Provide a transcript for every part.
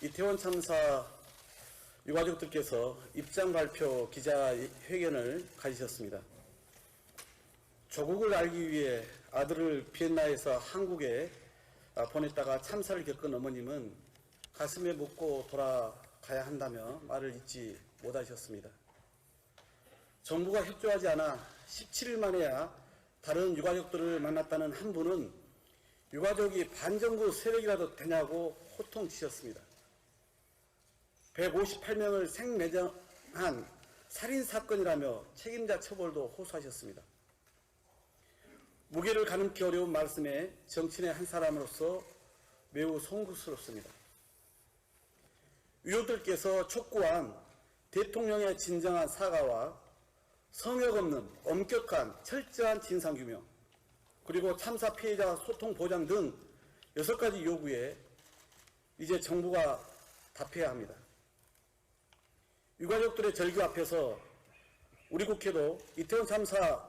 이태원 참사 유가족들께서 입장 발표 기자회견을 가지셨습니다. 조국을 알기 위해 아들을 비엔나에서 한국에 아, 보냈다가 참사를 겪은 어머님은 가슴에 묻고 돌아가야 한다며 말을 잊지 못하셨습니다. 정부가 협조하지 않아 17일 만에야 다른 유가족들을 만났다는 한 분은 유가족이 반정부 세력이라도 되냐고 호통치셨습니다. 158명을 생매장한 살인사건이라며 책임자 처벌도 호소하셨습니다. 무게를 가늠기 어려운 말씀에 정치인의 한 사람으로서 매우 송구스럽습니다. 위원들께서 촉구한 대통령의 진정한 사과와 성역 없는 엄격한 철저한 진상규명 그리고 참사 피해자 소통 보장 등 여섯 가지 요구에 이제 정부가 답해야 합니다. 유가족들의 절규 앞에서 우리 국회도 이태원 참사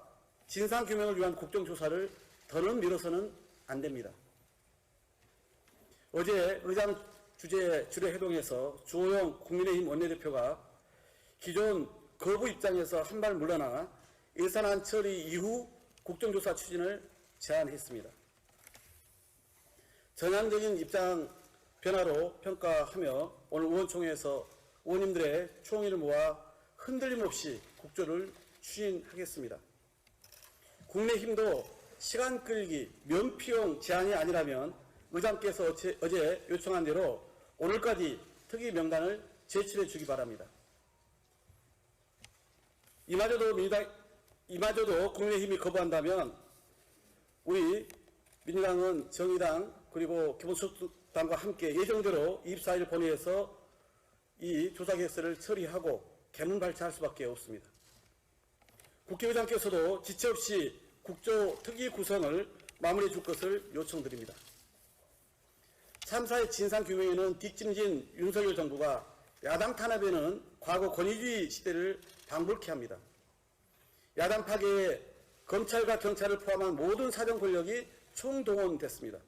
진상규명을 위한 국정조사를 더는 미뤄서는 안 됩니다. 어제 의장 주재 주례 회동에서 주호영 국민의힘 원내대표가 기존 거부 입장에서 한 발 물러나 예산안 처리 이후 국정조사 추진을 제안했습니다. 전향적인 입장 변화로 평가하며 오늘 의원총회에서 의원님들의 총의를 모아 흔들림 없이 국조를 추진하겠습니다. 국내 힘도 시간 끌기 면피용 제안이 아니라면 의장께서 어제, 요청한 대로 오늘까지 특위 명단을 제출해 주기 바랍니다. 이마저도 민주당, 이마저도 국민의힘이 거부한다면 우리 민주당은 정의당 그리고 기본소득당과 함께 예정대로 24일 본회의에서 이 조사 결서를 처리하고 개문 발차할 수밖에 없습니다. 국회의장께서도 지체 없이 국조 특위 구성을 마무리해 줄 것을 요청드립니다. 참사의 진상 규명에는 뒷짐진 윤석열 정부가 야당 탄압에는 과거 권위주의 시대를 방불케 합니다. 야당 파괴에 검찰과 경찰을 포함한 모든 사정 권력이 총동원됐습니다.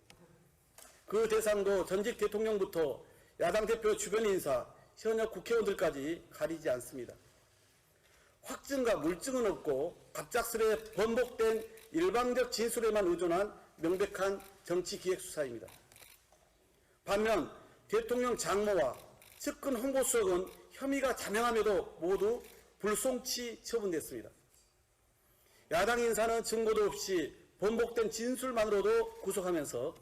그 대상도 전직 대통령부터 야당 대표 주변 인사, 현역 국회의원들까지 가리지 않습니다. 확증과 물증은 없고 갑작스레 번복된 일방적 진술에만 의존한 명백한 정치 기획 수사입니다. 반면 대통령 장모와 측근 홍보수석은 혐의가 자명함에도 모두 불송치 처분됐습니다. 야당 인사는 증거도 없이 번복된 진술만으로도 구속하면서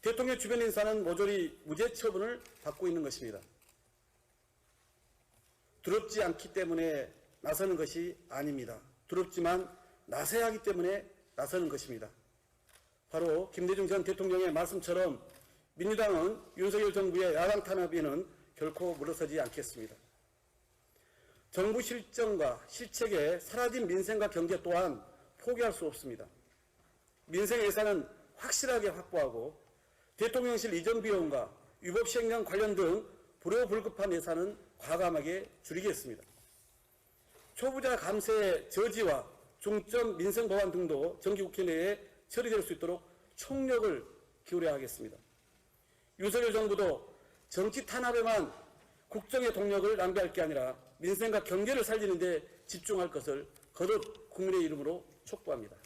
대통령 주변 인사는 모조리 무죄 처분을 받고 있는 것입니다. 두렵지 않기 때문에 나서는 것이 아닙니다. 두렵지만 나서야 하기 때문에 나서는 것입니다. 바로 김대중 전 대통령의 말씀처럼 민주당은 윤석열 정부의 야당 탄압에는 결코 물러서지 않겠습니다. 정부 실정과 실책에 사라진 민생과 경제 또한 포기할 수 없습니다. 민생 예산은 확실하게 확보하고 대통령실 이전 비용과 위법 시행령 관련 등 불효불급한 예산은 과감하게 줄이겠습니다. 초부자 감세 저지와 중점 민생 법안 등도 정기국회 내에 처리될 수 있도록 총력을 기울여야 하겠습니다. 윤석열 정부도 정치 탄압에만 국정의 동력을 낭비할 게 아니라 민생과 경제를 살리는 데 집중할 것을 거듭 국민의 이름으로 촉구합니다.